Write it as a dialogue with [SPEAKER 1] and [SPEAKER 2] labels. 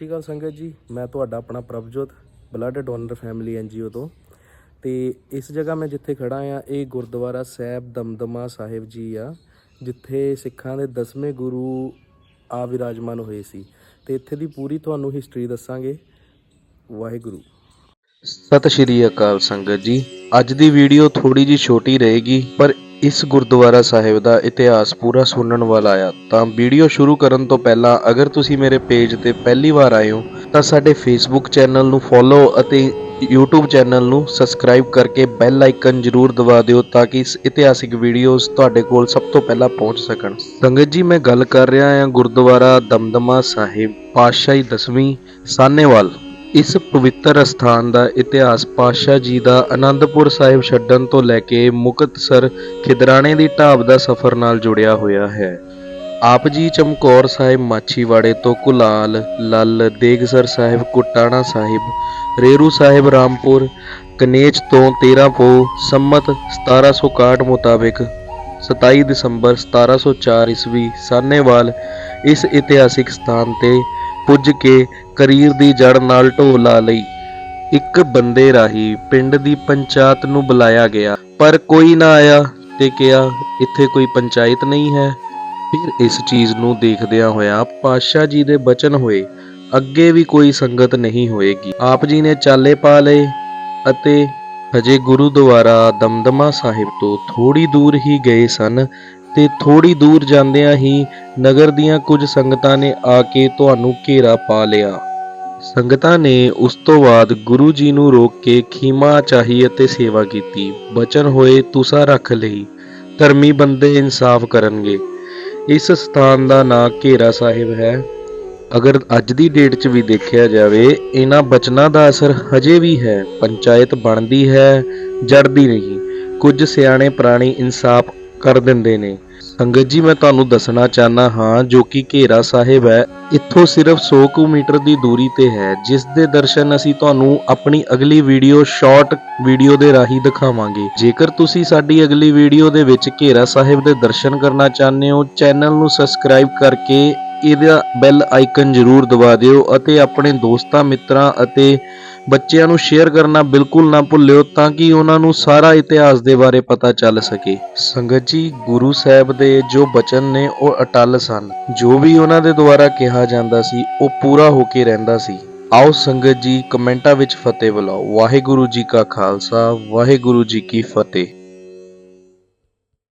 [SPEAKER 1] ਸਤਿ ਸ਼੍ਰੀ ਅਕਾਲ ਸੰਗਤ ਜੀ, ਮੈਂ ਤੁਹਾਡਾ ਆਪਣਾ Prabhjot blood donor family NGO ਤੋਂ। ਤੇ ਇਸ ਜਗ੍ਹਾ ਮੈਂ ਜਿੱਥੇ ਖੜਾ ਆ, ਇਹ ਗੁਰਦੁਆਰਾ ਸਾਹਿਬ ਦਮਦਮਾ ਸਾਹਿਬ ਜੀ ਆ, ਜਿੱਥੇ ਸਿੱਖਾਂ ਦੇ ਦਸਵੇਂ ਗੁਰੂ ਆ ਵਿਰਾਜਮਾਨ ਹੋਏ ਸੀ। ਤੇ ਇੱਥੇ ਦੀ ਪੂਰੀ ਤੁਹਾਨੂੰ ਹਿਸਟਰੀ ਦੱਸਾਂਗੇ। ਵਾਹਿਗੁਰੂ। ਸਤਿ ਸ਼੍ਰੀ ਅਕਾਲ ਸੰਗਤ ਜੀ, ਅੱਜ ਦੀ ਵੀਡੀਓ ਥੋੜੀ ਜੀ ਛੋਟੀ ਰਹੇਗੀ, ਪਰ ਇਸ ਗੁਰਦੁਆਰਾ ਸਾਹਿਬ ਦਾ ਇਤਿਹਾਸ ਪੂਰਾ ਸੁਣਨ ਵਾਲਾ ਆ, ਤਾਂ ਵੀਡੀਓ ਸ਼ੁਰੂ ਕਰਨ ਤੋਂ ਪਹਿਲਾਂ ਅਗਰ ਤੁਸੀਂ ਮੇਰੇ ਪੇਜ ਤੇ ਪਹਿਲੀ ਵਾਰ ਆਏ ਹੋ, ਤਾਂ ਸਾਡੇ ਫੇਸਬੁੱਕ ਚੈਨਲ ਨੂੰ ਫੋਲੋ ਅਤੇ YouTube ਚੈਨਲ ਨੂੰ ਸਬਸਕ੍ਰਾਈਬ ਕਰਕੇ ਬੈਲ ਆਈਕਨ ਜ਼ਰੂਰ ਦਬਾ ਦਿਓ ਤਾਂ ਕਿ ਇਸ ਇਤਿਹਾਸਿਕ ਵੀਡੀਓਜ਼ ਤੁਹਾਡੇ ਕੋਲ ਸਭ ਤੋਂ ਪਹਿਲਾਂ ਪਹੁੰਚ ਸਕਣ। ਸੰਗਤ ਜੀ, ਮੈਂ ਗੱਲ ਕਰ ਰਿਹਾ ਹਾਂ ਗੁਰਦੁਆਰਾ ਦਮਦਮਾ ਸਾਹਿਬ, ਪਾਤਸ਼ਾਹੀ ਦਸਵੀਂ, ਸਾਨੇਵਾਲ। ਇਸ ਪਵਿੱਤਰ ਅਸਥਾਨ ਦਾ ਇਤਿਹਾਸ ਪਾਤਸ਼ਾਹ ਜੀ ਦਾ ਆਨੰਦਪੁਰ ਸਾਹਿਬ ਛੱਡਣ ਤੋਂ ਲੈ ਕੇ ਮੁਕਤਸਰ ਖਿਦਰਾਣੇ ਦੀ ਢਾਬ ਦਾ ਸਫ਼ਰ ਨਾਲ ਜੁੜਿਆ ਹੋਇਆ ਹੈ। ਆਪ ਜੀ ਚਮਕੌਰ ਸਾਹਿਬ ਮਾਛੀਵਾੜੇ ਤੋਂ ਕੁਲਾਲ, ਲੱਲ, ਦੇਗਸਰ ਸਾਹਿਬ, ਕੁਟਾਣਾ ਸਾਹਿਬ, ਰੇਰੂ ਸਾਹਿਬ, ਰਾਮਪੁਰ ਕਨੇਚ ਤੋਂ 13 ਪੋ, ਸੰਮਤ 1761 ਮੁਤਾਬਿਕ 27 ਦਸੰਬਰ 1704 ਈਸਵੀ ਸਾਨੇਵਾਲ ਇਸ ਇਤਿਹਾਸਿਕ ਸਥਾਨ ਤੇ ਪੁੱਜ ਕੇ ਕਰੀਰ ਦੀ ਜੜ ਨਾਲ ਢੋ ਲਈ। ਇੱਕ ਬੰਦੇ ਰਾਹੀਂ ਪਿੰਡ ਦੀ ਪੰਚਾਇਤ ਨੂੰ ਬੁਲਾਇਆ ਗਿਆ। ਪਰ ਕੋਈ ਨਾ ਆਇਆ ਤੇ ਕਿਹਾ, ਇੱਥੇ ਕੋਈ ਪੰਚਾਇਤ ਨਹੀਂ ਹੈ। ਫਿਰ ਇਸ ਚੀਜ਼ ਨੂੰ ਦੇਖਦਿਆਂ ਹੋਇਆ ਪਾਤਸ਼ਾਹ ਜੀ ਦੇ ਬਚਨ ਹੋਏ। ਅੱਗੇ ਵੀ ਕੋਈ ਸੰਗਤ ਨਹੀਂ ਹੋਏਗੀ। ਆਪ ਜੀ ਨੇ ਚਾਲੇ ਪਾ ਲਏ ਅਤੇ ਹਜੇ ਗੁਰੂਦੁਆਰਾ ਦਮਦਮਾ ਸਾਹਿਬ ਤੋਂ ਥੋੜੀ ਦੂਰ ਹੀ ਗਏ ਸਨ। ਤੇ ਥੋੜੀ ਦੂਰ ਜਾਂਦਿਆਂ ਹੀ ਨਗਰ ਦੀਆਂ ਕੁਝ ਸੰਗਤਾਂ ਨੇ ਆ ਕੇ ਤੁਹਾਨੂੰ ਘੇਰਾ ਪਾ ਲਿਆ। ਸੰਗਤਾਂ ਨੇ ਉਸ ਤੋਂ ਬਾਅਦ ਗੁਰੂ ਜੀ ਨੂੰ ਰੋਕ ਕੇ ਖੀਮਾ ਚਾਹੀ ਅਤੇ ਸੇਵਾ ਕੀਤੀ। ਬਚਨ ਹੋਏ ਤੁਸਾ ਰੱਖ ਲਈ। ਧਰਮੀ ਬੰਦੇ ਇਨਸਾਫ ਕਰਨਗੇ। ਇਸ ਸਥਾਨ ਦਾ ਨਾਂ ਘੇਰਾ ਸਾਹਿਬ ਹੈ। ਅਗਰ ਅੱਜ ਦੀ ਡੇਟ 'ਚ ਵੀ ਦੇਖਿਆ ਜਾਵੇ, ਇਹਨਾਂ ਬਚਨਾਂ ਦਾ ਅਸਰ ਹਜੇ ਵੀ ਹੈ। ਪੰਚਾਇਤ ਬਣਦੀ ਹੈ, ਜੜਦੀ ਨਹੀਂ। ਕੁਝ ਸਿਆਣੇ ਪ੍ਰਾਣੀ ਇਨਸਾਫ ਕਰ ਦਿੰਦੇ ਨੇ। ਸੰਗਤ ਜੀ, ਮੈਂ ਤੁਹਾਨੂੰ ਦੱਸਣਾ ਚਾਹਨਾ ਹਾਂ, ਜੋ ਕਿ ਘੇਰਾ ਸਾਹਿਬ ਹੈ, ਇੱਥੋਂ ਸਿਰਫ 100 ਕੁ ਦੀ ਦੂਰੀ ਤੇ ਹੈ, ਜਿਸ ਦੇ ਦਰਸ਼ਨ ਅਸੀਂ ਤੁਹਾਨੂੰ ਆਪਣੀ ਅਗਲੀ ਵੀਡੀਓ, ਸ਼ਾਰਟ ਵੀਡੀਓ ਦੇ ਰਾਹੀਂ ਦਿਖਾਵਾਂਗੇ। ਜੇਕਰ ਤੁਸੀਂ ਸਾਡੀ ਅਗਲੀ ਵੀਡੀਓ ਦੇ ਵਿੱਚ ਘੇਰਾ ਸਾਹਿਬ ਦੇ ਦਰਸ਼ਨ ਕਰਨਾ ਚਾਹੁੰਦੇ ਹੋ, ਚੈਨਲ ਨੂੰ ਸਬਸਕ੍ਰਾਈਬ ਕਰਕੇ ਇਹਦਾ ਬੈਲ ਆਈਕਨ ਜ਼ਰੂਰ ਦਬਾ ਦਿਓ ਅਤੇ ਆਪਣੇ ਦੋਸਤਾਂ, ਮਿੱਤਰਾਂ ਅਤੇ ਬੱਚਿਆਂ ਨੂੰ ਸ਼ੇਅਰ ਕਰਨਾ ਬਿਲਕੁਲ ਨਾ ਭੁੱਲਿਓ ਤਾਂ ਕਿ ਉਹਨਾਂ ਨੂੰ ਸਾਰਾ ਇਤਿਹਾਸ ਦੇ ਬਾਰੇ ਪਤਾ ਚੱਲ ਸਕੇ। ਸੰਗਤ ਜੀ, ਗੁਰੂ ਸਾਹਿਬ ਦੇ ਜੋ ਬਚਨ ਨੇ ਉਹ ਅਟਲ ਸਨ। ਜੋ ਵੀ ਉਹਨਾਂ ਦੇ ਦੁਆਰਾ ਕਿਹਾ ਜਾਂਦਾ ਸੀ, ਉਹ ਪੂਰਾ ਹੋ ਕੇ ਰਹਿੰਦਾ ਸੀ। ਆਓ ਸੰਗਤ ਜੀ, ਕਮੈਂਟਾਂ ਵਿੱਚ ਫਤਿਹ ਬੁਲਾਓ। ਵਾਹਿਗੁਰੂ ਜੀ ਕਾ ਖਾਲਸਾ, ਵਾਹਿਗੁਰੂ ਜੀ ਕੀ ਫਤਿਹ।